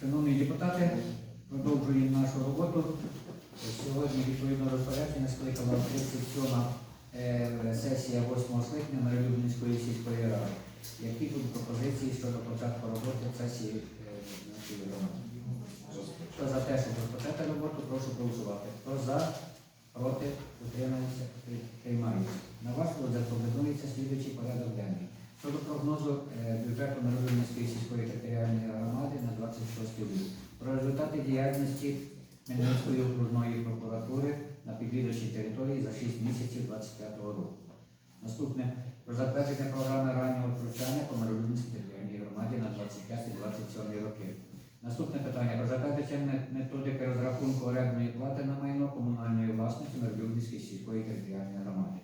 Шановні депутати, продовжуємо нашу роботу. Сьогодні відповідно розпорядження скликала 37 е, сесія 8 серпня Миролюбницької сільської ради. Які тут пропозиції щодо початку роботи сесії е, нашої громади? Хто за те, щоб розпочати роботу, прошу голосувати. Хто за, проти, утримається, приймається. На розгляд пропонується слідуючий порядок денний. Щодо прогнозу е, бюджету Народівницької сільської територіальної громади на 26 рік. Про результати діяльності Хмельницької окружної прокуратури на підвідувачій території за 6 місяців 25 року. Наступне про затвердження програми раннього втручання по Народівницькій територіальній громаді на 25-27 роки. Наступне питання про затвердження методики розрахунку орендної плати на майно комунальної власності Миролюбницької сільської територіальної громади.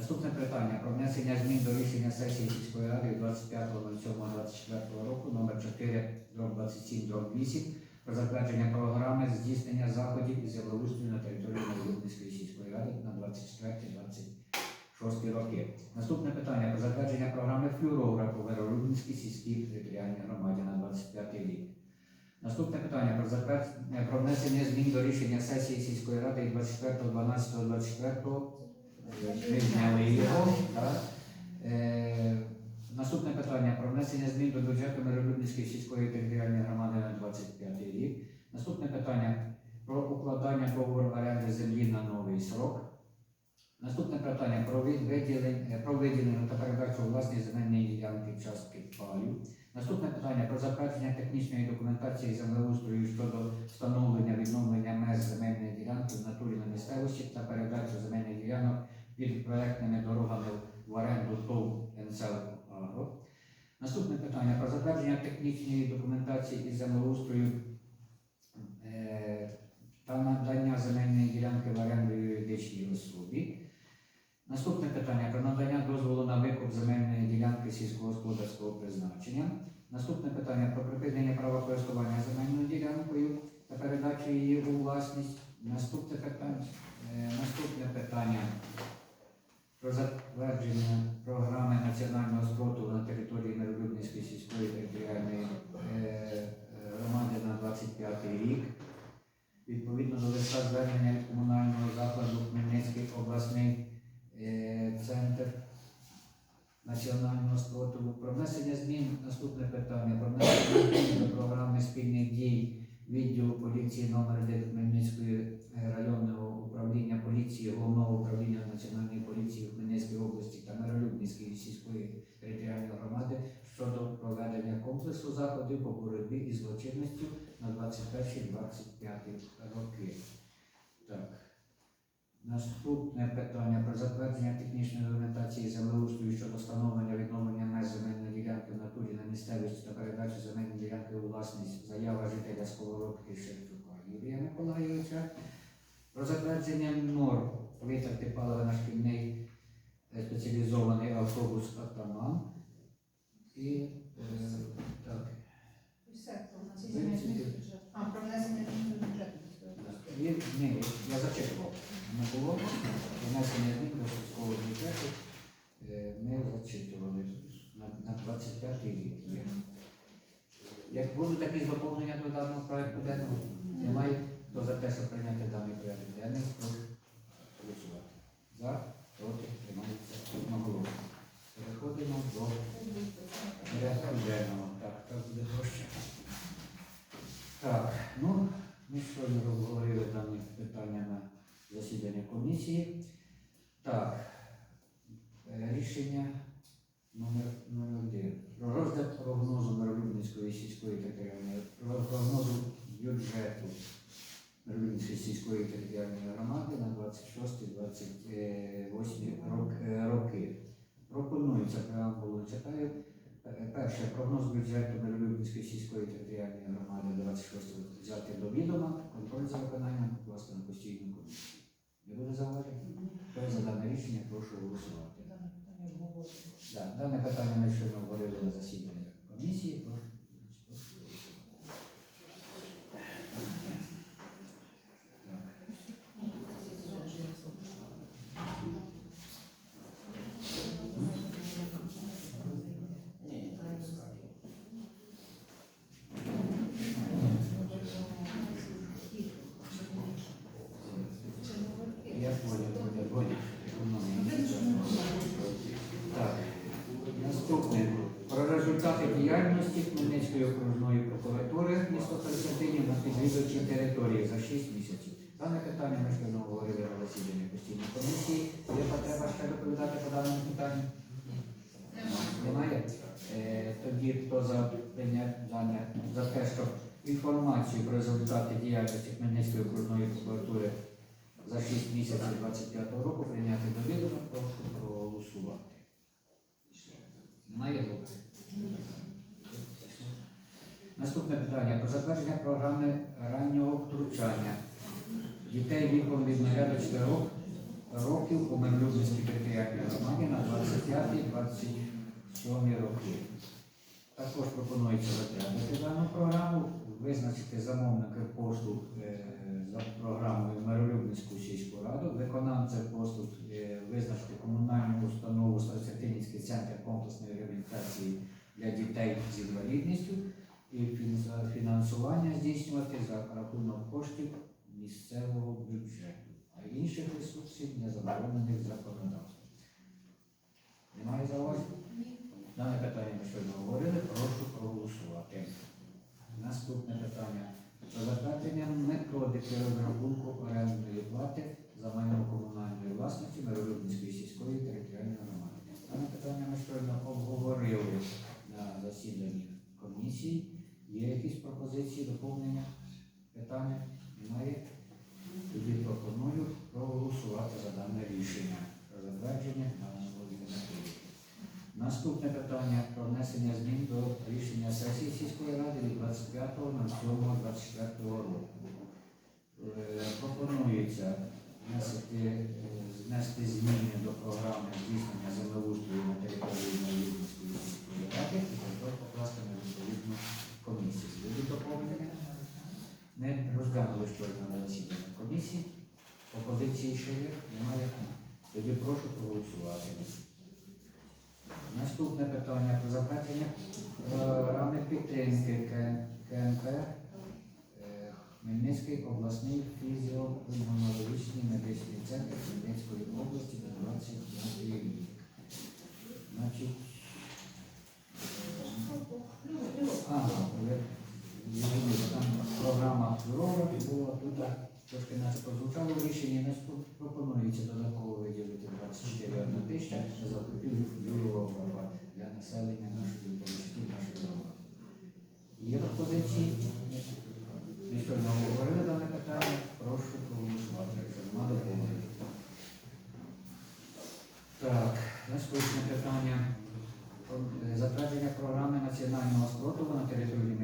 Наступне питання про внесення змін до рішення сесії сільської ради 25.07.24 року номер 4 27 8 про затвердження програми здійснення заходів із землеустрою на території Миролюбницької сільської ради на 24-26 роки. Наступне питання про затвердження програми флюорографу в Миролюбницькій сільській територіальній громаді на 25 рік. Наступне питання про затвердження про внесення змін до рішення сесії сільської ради від 24.12.24 ми так. Е, Наступне питання про внесення змін до бюджету Миролюбницької сільської територіальної громади на 25 рік. Наступне питання про укладання договору оренди землі на новий срок. Наступне питання про виділення, про виділення та передачу власної земельної ділянки частки паю. Наступне питання про затвердження технічної документації землеустрою щодо встановлення відновлення меж земельної ділянки в натурі на місцевості та передачу земельних ділянок під проектними дорогами в оренду ТОВ НСЛ Агро. Наступне питання про затвердження технічної документації із землеустрою е, та надання земельної ділянки в оренду юридичній особі. Наступне питання про надання дозволу на викуп земельної ділянки сільськогосподарського призначення. Наступне питання про припинення права користування земельною ділянкою та передачу її у власність. Наступне питання, е, наступне питання про затвердження програми національного спротиву на території Миролюбницької сільської територіальної е, е, громади на 25 рік. Відповідно до листа звернення від комунального закладу Хмельницький обласний е, центр національного спротиву. Про внесення змін наступне питання. Про внесення змін до програми спільних дій відділу поліції номер 1 Хмельницької е, районного управління поліції, головного управління національної поліції в Хмельницькій області та Миролюбницької сільської територіальної громади щодо проведення комплексу заходів по боротьбі із злочинністю на 21-25 роки. Так. Наступне питання про затвердження технічної документації землеустрою щодо встановлення відновлення меж земельної ділянки в натурі на місцевості та передачі земельної ділянки у власність заява жителя Сковородки Шевчука Юрія Миколайовича. Про затвердження норм витрати палива на шкільний е, спеціалізований автобус Атаман. І е, так, Все, про нас є зміни до бюджету. А, про внесення змін до бюджету. Є, ні, я зачитував. Не було внесення змін до сільського бюджету. Е, Ми зачитували на, на 25 рік. є. Як будуть якісь доповнення до даного проекту денного, немає, то за те, щоб прийняти даний проект денний, прошу голосувати. За, проти, тримається одноголосно. Переходимо до порядку денного. Так, так буде проще. Так, ну, ми сьогодні розговорили дані питання на засіданні комісії. Так, е, рішення номер, номер один. Про розгляд прогнозу Миролюбницької сільської територіальної прогнозу бюджету Миролюбницької сільської територіальної громади на 26-28 рок, е, роки. Пропонується преамбулу читаю. Перше, прогноз бюджету Миролюбницької сільської територіальної громади 26 взяти до відома, контроль за виконанням власне на постійну комісію. Не буде зауважень? Хто за дане рішення, прошу голосувати. Да, дане питання ми щойно говорили на засіданні комісії. Прошу прошу голосувати. Так. 6 місяців. Дане питання ми щойно говорили на засіданні постійної комісії. Є потреба ще доповідати по даному питанню? Немає? Е, Тоді хто за прийняття за те, щоб інформацію про результати діяльності Хмельницької окружної прокуратури за 6 місяців 25 року прийняти до відома, прошу проголосувати. Немає добре? Наступне питання про затвердження програми раннього втручання дітей віком від 0 до 4 років у Мемлюбницькій територіальній громаді на 25-27 роки. Також пропонується затвердити дану програму, визначити замовника послуг е, за програмою Миролюбницьку сільську раду, виконавця послуг е, визначити комунальну установу Старостятинівський центр комплексної реабілітації для дітей з інвалідністю і фінансування здійснювати за рахунок коштів місцевого бюджету, а інших ресурсів не заборонених законодавством. Немає зауважень? Дане питання ми щойно говорили, прошу проголосувати. Наступне питання. Про затвердження методики розрахунку орендної плати за майно комунальної власності Миролюбницької сільської територіальної громади. Дане питання ми щойно обговорили на засіданні комісії. Є якісь пропозиції, доповнення, питання? Немає? Тоді пропоную проголосувати за дане рішення про затвердження. Наступне питання про внесення змін до рішення сесії сільської ради від 25.07.24 року. Е, Пропонується внести, е, внести зміни до програми здійснення землеустрою на території Малюбницької сільської ради і також покласти на відповідну комісію. Будуть доповнення? Не розглянули щойно на засіданні комісії. Пропозиції ще є? Немає? Тоді прошу проголосувати. Наступне питання про затвердження програми підтримки К- КНП е, Хмельницький обласний фізіопульмонологічний медичний центр Хмельницької області на 25 рік. Значить, е, ага, там програма Флорова була тут трошки наче прозвучало в рішенні, нас пропонується додатково виділити 24 тисяча на закупівлю флюорова для населення нашої політики, нашої громади. Є пропозиції? Ми щойно говорили дане питання, прошу проголосувати, немає доповнення. Так, наступне питання. Затвердження програми національного спротиву на території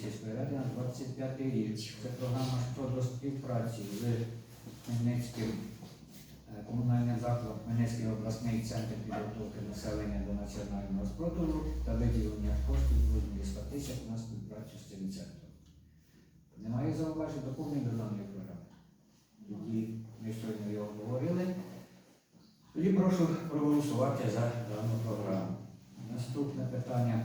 сільської ради на 25 рік. Це програма щодо співпраці з Хмельницьким е, комунальним закладом Хмельницький обласний центр підготовки населення до національного спротиву та виділення коштів у розмірі 100 тисяч на співпрацю з цим центром. Немає зауважень доповнень до даної програми. Тоді ми щойно його говорили. Тоді прошу проголосувати за дану програму. Наступне питання.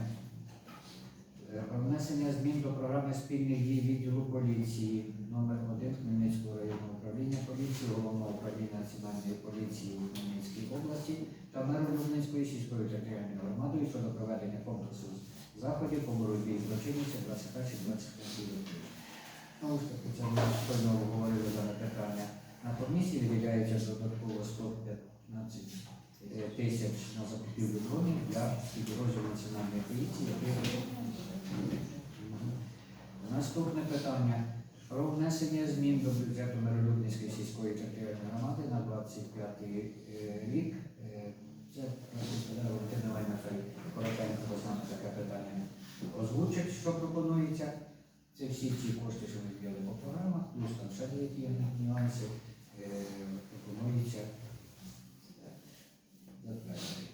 Е, Про внесення змін до програми спільних дій відділу поліції номер 1 Хмельницького районного управління поліції, головного управління національної поліції у Хмельницькій області та меру Миролюбницької сільської територіальної громади щодо проведення комплексу заходів по боротьбі з злочинністю 21-25 років. Знову ж таки, це ми щойно обговорили дане питання. На комісії виділяється додатково 115 е, тисяч на закупівлю дронів для підрозділу національної поліції. який- Наступне питання про внесення змін до бюджету Миролюбницької сільської територіальної громади на 25 е, рік. Е, Це е, Іванівна коротенько знати таке питання. Озвучить, що пропонується. Це всі ці кошти, що ми вділи по програмах, плюс там ще деякі нюанси. Пропонується затвердити.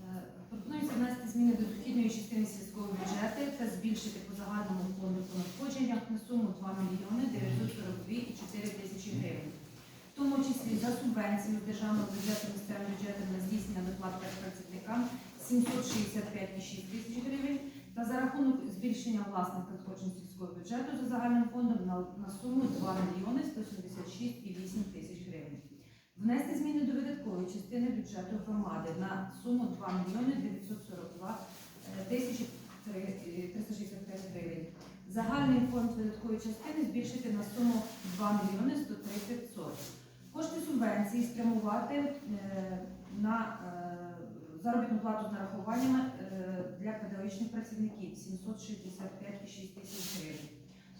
Е, Пропонується внести зміни до дохідної частини сільського бюджету та збільшити по загальному фонду по надходженнях на суму 2 мільйони 942 і 4 тисячі гривень. В тому числі за субвенціями державного бюджету місцевим бюджетом на здійснення доплат працівникам 765,6 тисяч гривень та за рахунок збільшення власних надходжень сільського бюджету за загальним фондом на, на суму 2 мільйони 176,8 тисяч гривень. Внести зміни до видаткової частини бюджету громади на суму 2 мільйони 942 е, тисячі е, 365 гривень. Загальний фонд видаткової частини збільшити на суму 2 мільйони 103 500. Кошти субвенції спрямувати е, на е, заробітну плату з нарахуваннями е, для педагогічних працівників 765,6 тисяч гривень.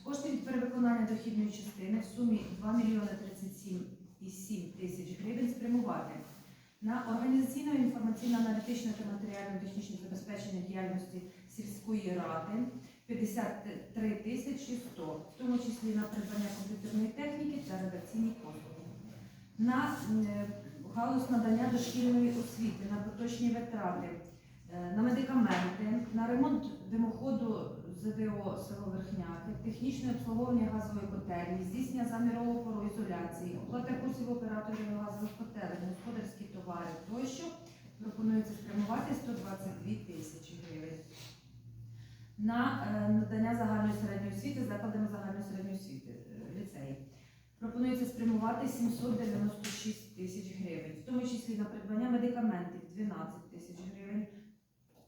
Кошти від перевиконання дохідної частини в сумі 2 мільйони 37,7 тисяч гривень спрямувати на організаційно інформаційно-аналітичне та матеріально-технічне забезпечення діяльності сільської ради 53 тисячі 100, в тому числі на придбання комп'ютерної техніки та редакційні послуги. На е, галузь надання дошкільної освіти, на поточні витрати, е, на медикаменти, на ремонт димоходу ЗВО село Верхняки, технічне обслуговування газової котельні, здійснення замірового пароізоляції, оплата курсів операторів газових котелень, господарські товари тощо пропонується спрямувати 122 тисячі. На е, надання загальної середньої освіти закладами загальної середньої освіти е, ліцеї. Пропонується спрямувати 796 тисяч гривень, в тому числі на придбання медикаментів 12 тисяч гривень,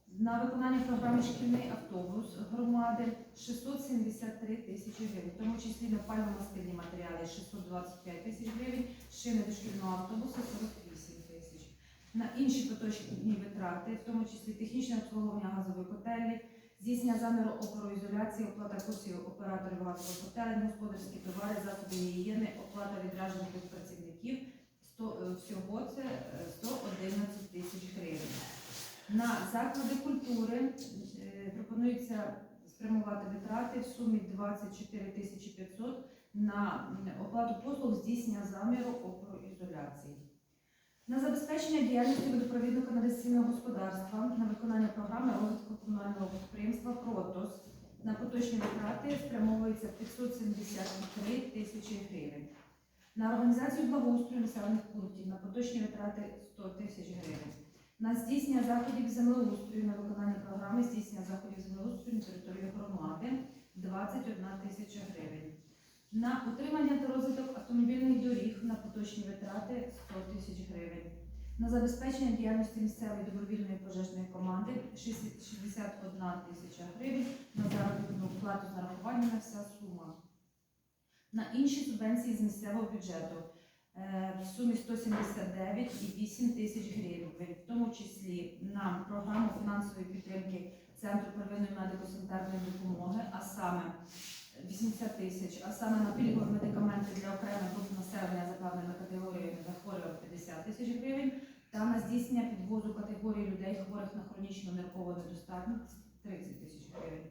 на виконання програми шкільний автобус громади 673 тисячі гривень, в тому числі на пально-мастильні матеріали 625 тисяч гривень, шини дошкільного автобуса 48 тисяч. На інші поточні витрати, в тому числі технічне обслуговування газової котельні, здійснення заміру опороізоляції, оплата курсів операторів газових котелень, господарські товари, засоби гігієни, оплата відряджених від працівників, 100, е, всього це е, 111 тисяч гривень. На заклади культури е, пропонується спрямувати витрати в сумі 24 тисячі 500 на оплату послуг здійснення заміру опороізоляції. На забезпечення діяльності водопровідно-каналізаційного господарства на виконання програми розвитку комунального підприємства «Протос» на поточні витрати спрямовується 573 тисячі гривень. На організацію благоустрою населених пунктів на поточні витрати 100 тисяч гривень. На здійснення заходів землеустрою на виконання програми здійснення заходів землеустрою на території громади 21 тисяча гривень. На утримання та розвиток автомобільних доріг на поточні витрати 100 тисяч гривень. На забезпечення діяльності місцевої добровільної пожежної команди 61 тисяча гривень. На заробітну плату з нарахуваннями вся сума. На інші субвенції з місцевого бюджету е, в сумі 179,8 тисяч гривень, в тому числі на програму фінансової підтримки Центру первинної медико-санітарної допомоги, а саме 80 тисяч, а саме на пільгові медикаменти для окремих груп населення за певними категоріями захворювань 50 тисяч гривень, та на здійснення підвозу категорії людей хворих на хронічну ниркову недостатність 30 тисяч гривень.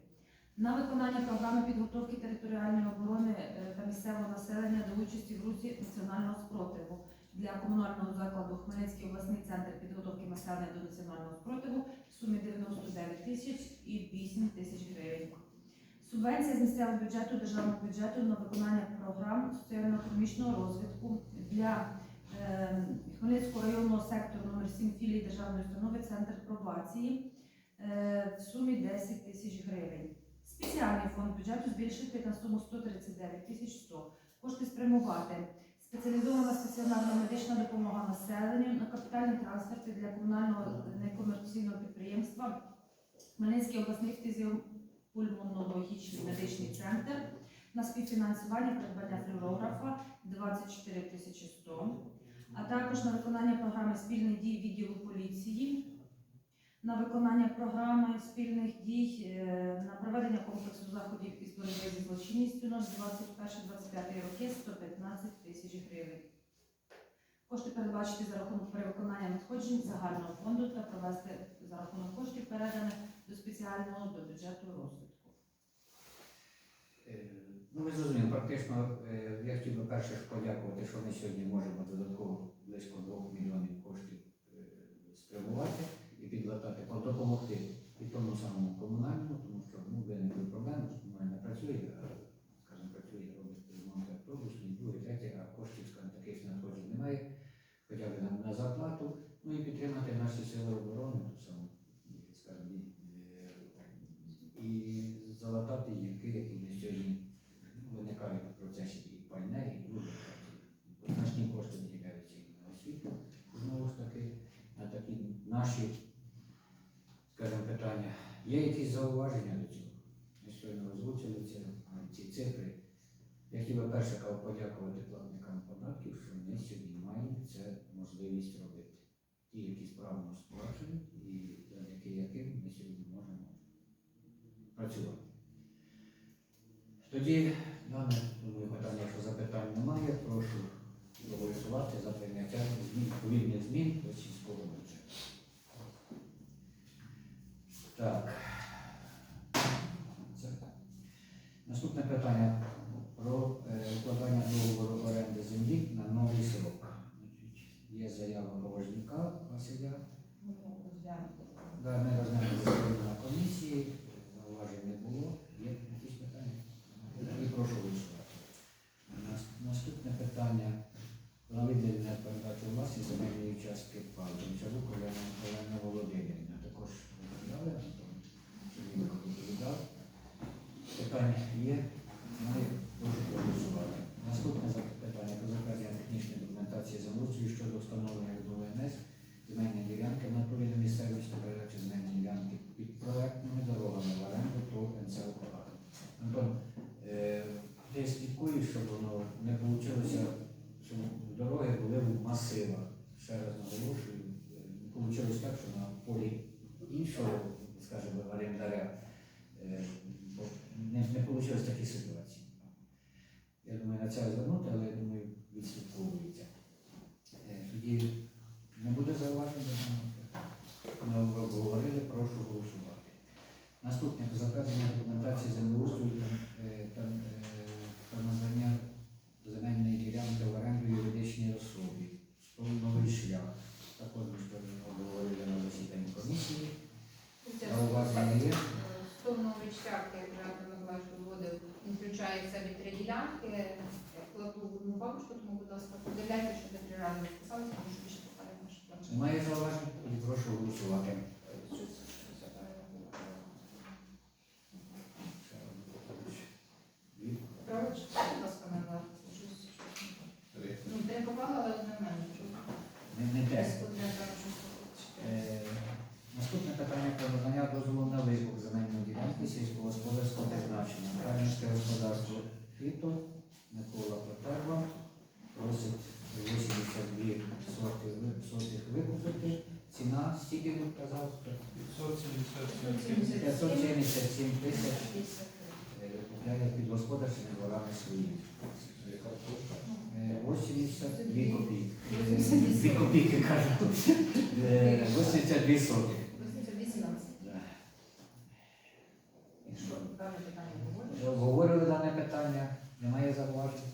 На виконання програми підготовки територіальної оборони е, та місцевого населення до участі в русі національного спротиву для комунального закладу Хмельницький обласний центр підготовки населення до національного спротиву в сумі 99 тисяч і 8 тисяч гривень. Субвенція з місцевого бюджету державного бюджету на виконання програм соціально-економічного розвитку для е, Хмельницького районного сектору номер 7 філії державної установи Центр пробації е, в сумі 10 тисяч гривень. Спеціальний фонд бюджету збільшити на суму 139 тисяч 100. Кошти спрямувати. Спеціалізована стаціонарна медична допомога населенню на капітальні трансферти для комунального некомерційного підприємства Хмельницький обласний фізіопульмонологічний медичний центр на співфінансування придбання флюорографа 24 тисячі 100, а також на виконання програми спільних дій відділу поліції на виконання програми спільних дій е, на проведення комплексу заходів із боротьби зі злочинністю на 21-25 роки 115 тисяч гривень. Кошти передбачити за рахунок перевиконання надходжень загального фонду та провести за рахунок коштів, переданих до спеціального до бюджету розвитку. Е, Ну, ми зрозуміємо, практично е, я хотів би перше подякувати, що ми сьогодні можемо додатково близько 2 мільйонів коштів е, спрямувати і підлатати, допомогти і тому самому комунальному, тому що ну, виникли проблеми, комунальна працює, а, скажімо, працює, робить ремонт автобусу, друге, третє, а коштів, скажімо, таких надходжень немає, хоча б на, на зарплату, ну і підтримати наші сили думки, які на сьогодні виникають в процесі і пальне, і дуже значні кошти виділяються на освіту. Знову ж таки, на такі наші, скажімо, питання. Є якісь зауваження до цього? Ми сьогодні озвучили ці цифри. Я хотів би перше подякувати платникам податків, що вони сьогодні мають це можливість робити. Ті, які справно сплачують, і завдяки яким ми сьогодні можемо працювати. Тоді дане думаю, питання, що запитань немає, прошу голосувати за прийняття змін, відповідних змін російського сільського бюджету. Так. Це. Наступне питання. на. Ще раз наголошую, е, вийшло так, що на полі іншого, скажімо, орієнтаря, е, не, не вийшло такі ситуації. Я думаю, на це звернути, але я думаю, відслідково. Немає зауважень? Прошу голосувати. копійки кажуть. 82 соти. 18. Дане питання. Обговорили дане питання, немає зауважень.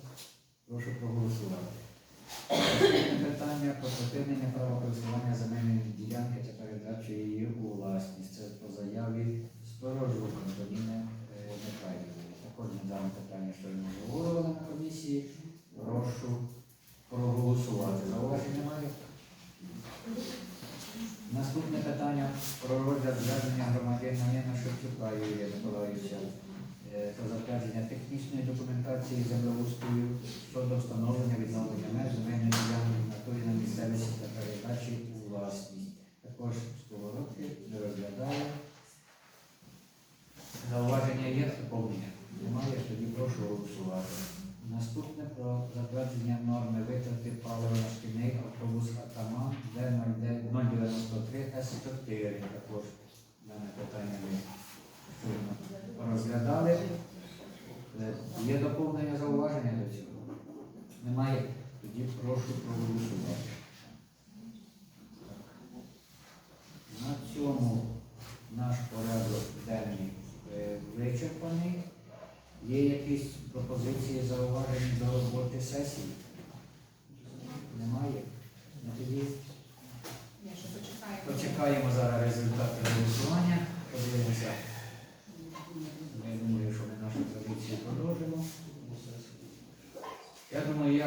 Прошу проголосувати. Питання про припинення права користування земельної ділянки та передачі її. доповнення. Немає тоді прошу голосувати. Наступне про затвердження норми витрати палива шкільний автобус Атаман Д093 С4. Також дане питання ми розглядали. Е, є доповнення зауваження до цього? Немає. Тоді прошу проголосувати.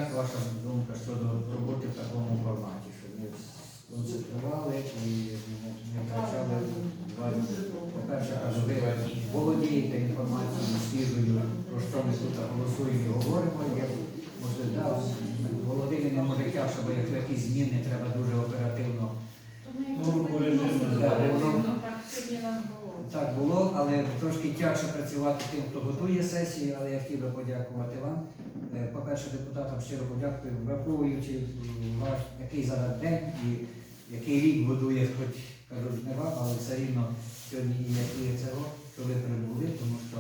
як ваша думка щодо роботи в такому форматі, щоб ми сконцентрували і не втрачали два По-перше, кажу, ви володієте інформацією, свіжою, про що ми тут голосуємо і говоримо. Як може да, володіли нам може тяжко, бо якщо якісь зміни треба дуже оперативно. Ну, так було, але трошки тяжче працювати тим, хто готує сесію, але я хотів би подякувати вам. Е, По-перше, депутатам щиро подякую, враховуючи ваш який зараз день і який рік будує, хоч кажуть, жнива, але все рівно сьогодні і як є цього, що ви прибули, тому що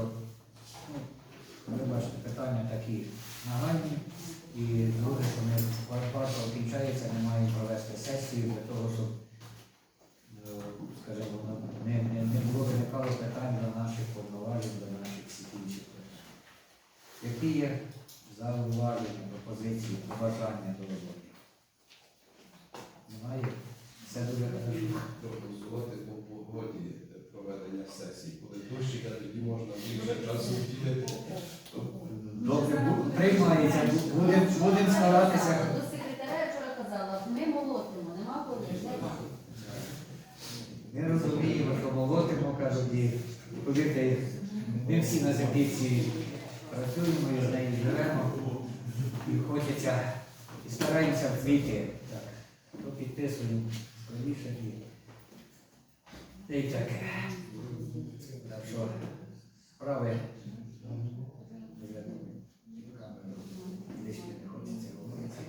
ну, ви бачите, питання такі нагальні. І друге, що ми варто кінчається, ми маємо провести сесію для того, щоб е, скажімо, ну, не, не, не було виникало питань до наших повноважень, до наших всіх інших. питань. Які є зауваження, пропозиції, побажання до роботи? Немає? Все дуже хорошо. Прогнозувати по погоді проведення сесії. Коли дощика, тоді можна більше часу вділити. Добре, бу- приймається. Бу- Будемо будем старатися. До секретаря я вчора казала, ми молотимо, нема коли, нема. Ми розуміємо, що молотимо, кажуть, і повірте, ми всі ці працюємо і з нею живемо. І хочеться, і стараємося вбити. Так, то підписуємо скоріше і. Та таке. Так що справи. вже Лишнє не хочеться говорити.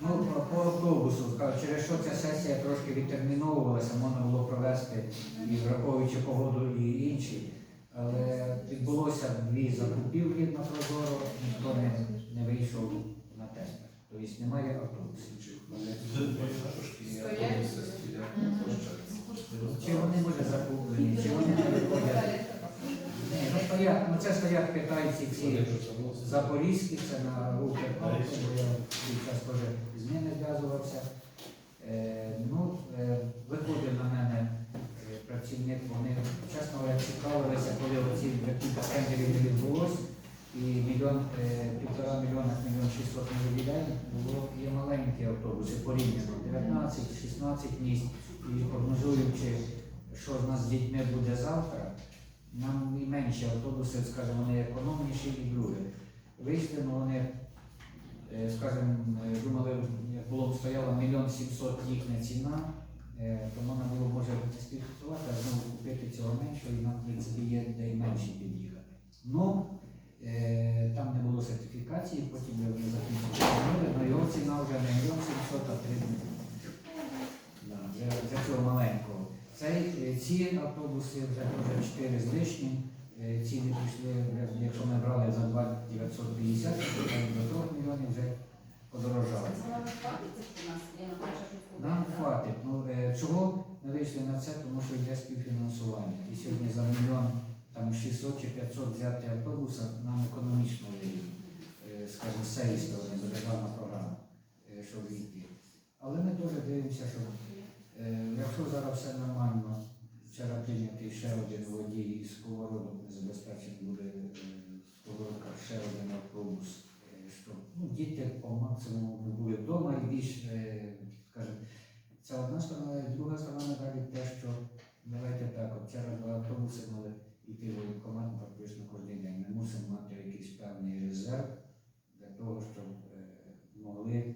Ну, по- по автобусу, скажу, через що ця сесія трошки відтерміновувалася, можна було провести і враховуючи погоду і інші. Але відбулося дві закупівлі на Прозоро, ніхто не, не вийшов на тендер. Тобто немає автобусів. Чи вони може закуплені, чи вони не виходять? Ну ну це стоять китайці ці запорізькі, це на руки бо я свій час теж з ними зв'язувався. Е, ну, е, виходив на мене е, працівник, вони, чесно цікавилися, коли оці кілька тендерів не відбулось, і мільйон, півтора мільйона, мільйон шістсот не було є маленькі автобуси порівняно, 19-16 місць, і прогнозуючи, що з нас з дітьми буде завтра, нам і менші автобуси, скажімо, вони економніші і друге. Вийшли, ну вони, е, думали, як було б стояло мільйон сімсот їхня ціна, е, то можна було може співфіксувати, а знову купити цього меншого, і нам, в принципі, є де й менші під'їхати. Ну, е, там не було сертифікації, потім ми вже закінчили, але його ціна вже не мільйон сімсот, а три для, цього маленького. Цей, ці автобуси вже 4 з лишнім. Е, Ціни пішли, якщо ми брали за 2 950, то до 3 мільйонів вже подорожали. Нам хватить. Ну, е, чого ми вийшли на це? Тому що йде співфінансування. І сьогодні за мільйон там 600 чи 500 взяти автобуса нам економічно. Е, скажімо, з цієї сторони, державна програма, е, щоб війти. Але ми теж дивимося, що е, якщо зараз все нормально, вчора прийнятий ще один водій із сковородок не забезпечений буде е, сковородка ще один автобус. е, Що ну, діти по максимуму були вдома і більш, е, скажімо, це одна сторона, і друга сторона медалі те, що давайте так, от вчора два автобуси мали йти в воєнкомат практично кожен день. Ми мусимо мати якийсь певний резерв для того, щоб е, могли,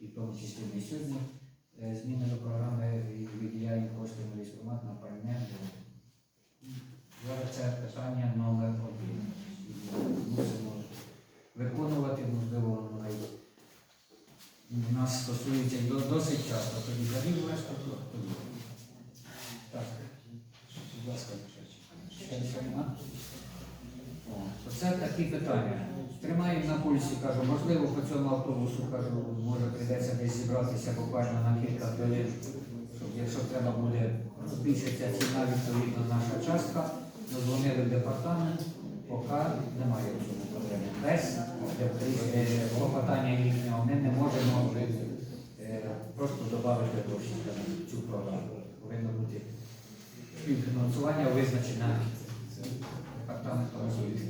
і в тому числі ми сьогодні е, зміни до програми і виділяємо кошти на військомат на пальне. Зараз це питання номер один. Мусимо виконувати, можливо, нас стосується досить часто. Тоді завів решта, то тоді. Так. Будь ласка, Оце такі питання. Тримаю на пульсі, кажу, можливо, по цьому автобусу кажу, може прийдеться десь зібратися буквально на кілька хвилин, щоб якщо треба буде збільшиться ціна, відповідно наша частка. Дозвонили в департамент, поки немає в цьому проблеми. Без е, клопотання їхнього ми не можемо е, просто додати гроші на цю програму. Повинно бути співфінансування визначене департаментом освіти.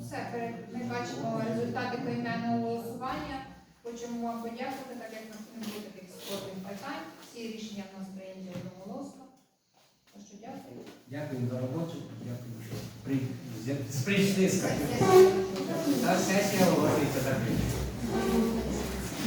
Все, пере- ми бачимо результати поіменного голосування. Хочемо вам подякувати, так як нам нас не було таких спорних питань. Всі рішення в нас прийняті одноголосно. Так що дякую. Дякую за роботу, дякую, що при- прийшли, Та Сесія. оголоситься У